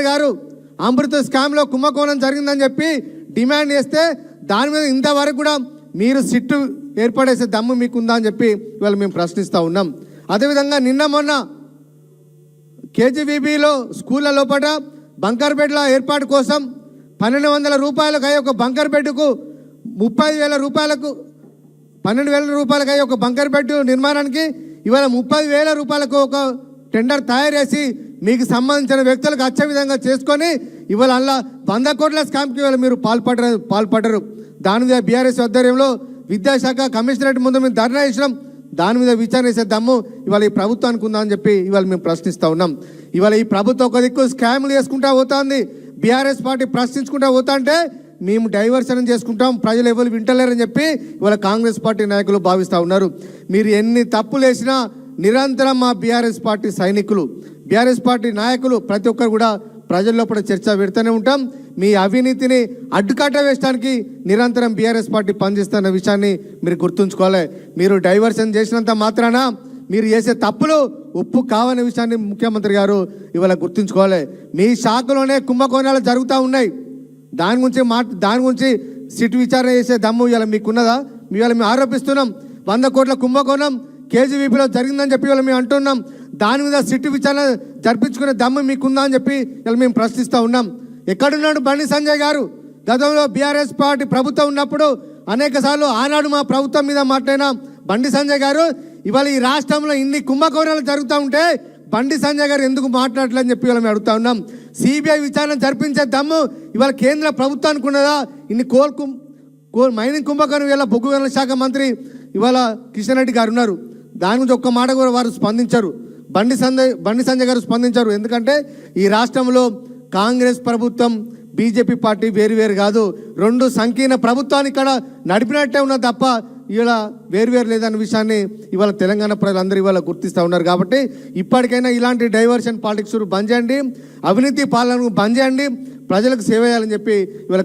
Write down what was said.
కేసీఆర్ గారు అమృత స్కామ్లో కుంభకోణం జరిగిందని చెప్పి డిమాండ్ చేస్తే దాని మీద ఇంతవరకు కూడా మీరు సిట్టు ఏర్పడేసే దమ్ము మీకుందా అని చెప్పి ఇవాళ మేము ప్రశ్నిస్తూ ఉన్నాం. అదేవిధంగా నిన్న మొన్న కేజీబీబీలో స్కూళ్ళ లోపల బంకర్ బెడ్ల ఏర్పాటు కోసం పన్నెండు వందల రూపాయలకు అయ్యే ఒక బంకర్ బెడ్కు ముప్పై వేల రూపాయలకు పన్నెండు వేల రూపాయలకు అయ్యే ఒక బంకర్ బెడ్ నిర్మాణానికి ఇవాళ ముప్పై వేల రూపాయలకు ఒక టెండర్ తయారు చేసి మీకు సంబంధించిన వ్యక్తులకు అచ్చే విధంగా చేసుకొని ఇవాళ అలా వంద కోట్ల స్కామ్కి ఇవాళ మీరు పాల్పడరు పాల్పడరు. దాని మీద బీఆర్ఎస్ ఆధ్వర్యంలో విద్యాశాఖ కమిషనరేట్ ముందు మేము ధర్నా ఇచ్చినాం దాని మీద విచారణ చేసే దమ్ము ఇవాళ ఈ ప్రభుత్వానికి ఉందా అని చెప్పి ఇవాళ మేము ప్రశ్నిస్తూ ఉన్నాం. ఇవాళ ఈ ప్రభుత్వం ఒక దిక్కు స్కామ్లు చేసుకుంటా పోతుంది. బీఆర్ఎస్ పార్టీ ప్రశ్నించుకుంటా పోతా అంటే మేము డైవర్షన్ చేసుకుంటాం. ప్రజలు ఎవరు వింటలేరని చెప్పి ఇవాళ కాంగ్రెస్ పార్టీ నాయకులు భావిస్తూ ఉన్నారు. మీరు ఎన్ని తప్పులు వేసినా నిరంతరం మా బీఆర్ఎస్ పార్టీ సైనికులు బీఆర్ఎస్ పార్టీ నాయకులు ప్రతి ఒక్కరు కూడా ప్రజల్లో కూడా చర్చ పెడుతూనే ఉంటాం. మీ అవినీతిని అడ్డుకట్ట వేయడానికి నిరంతరం బీఆర్ఎస్ పార్టీ పనిచేస్తున్న విషయాన్ని మీరు గుర్తుంచుకోవాలి. మీరు డైవర్షన్ చేసినంత మాత్రాన మీరు చేసే తప్పులు ఉప్పు కావనే విషయాన్ని ముఖ్యమంత్రి గారు ఇవాళ గుర్తుంచుకోవాలి. మీ శాఖలోనే కుంభకోణాలు జరుగుతూ ఉన్నాయి. దాని గురించి మా దాని గురించి సిట్ విచారణ చేసే దమ్ము ఇవాళ మీకున్నదా? ఇవాళ మేము ఆరోపిస్తున్నాం. వంద కోట్ల కుంభకోణం కేజీవీపీలో జరిగిందని చెప్పి వాళ్ళు మేము అంటున్నాం. దాని మీద సిట్టు విచారణ జరిపించుకునే దమ్ము మీకుందా అని చెప్పి ఇలా మేము ప్రశ్నిస్తూ ఉన్నాం. ఎక్కడున్నాడు బండి సంజయ్ గారు? గతంలో బీఆర్ఎస్ పార్టీ ప్రభుత్వం ఉన్నప్పుడు అనేక సార్లు ఆనాడు మా ప్రభుత్వం మీద మాట్లాడిన బండి సంజయ్ గారు ఇవాళ ఈ రాష్ట్రంలో ఇన్ని కుంభకోణాలు జరుగుతూ ఉంటే బండి సంజయ్ గారు ఎందుకు మాట్లాడలేదని చెప్పి ఇవాళ మేము అడుగుతా ఉన్నాం. సిబిఐ విచారణ జరిపించే దమ్ము ఇవాళ కేంద్ర ప్రభుత్వానికి ఉన్నదా? ఇన్ని కోల్ కుం కోల్ మైనింగ్ కుంభకోణం ఇవాళ బొగ్గు శాఖ మంత్రి ఇవాళ కిషన్ రెడ్డి గారు ఉన్నారు. దాని గురించి ఒక్క మాట కూడా వారు స్పందించారు. బండి సంజయ్ బండి సంజయ్ గారు స్పందించారు. ఎందుకంటే ఈ రాష్ట్రంలో కాంగ్రెస్ ప్రభుత్వం బీజేపీ పార్టీ వేరు వేరు కాదు. రెండు సంకీర్ణ ప్రభుత్వాన్ని ఇక్కడ నడిపినట్టే ఉన్నది తప్ప ఇవాళ వేరు వేరు లేదన్న విషయాన్ని ఇవాళ తెలంగాణ ప్రజలందరూ ఇవాళ గుర్తిస్తూ ఉన్నారు కాబట్టి ఇప్పటికైనా ఇలాంటి డైవర్షన్ పాలిటిక్స్ బంద్ చేయండి. అవినీతి పాలనను బంద్ చేయండి. ప్రజలకు సేవ చేయాలని చెప్పి ఇవాళ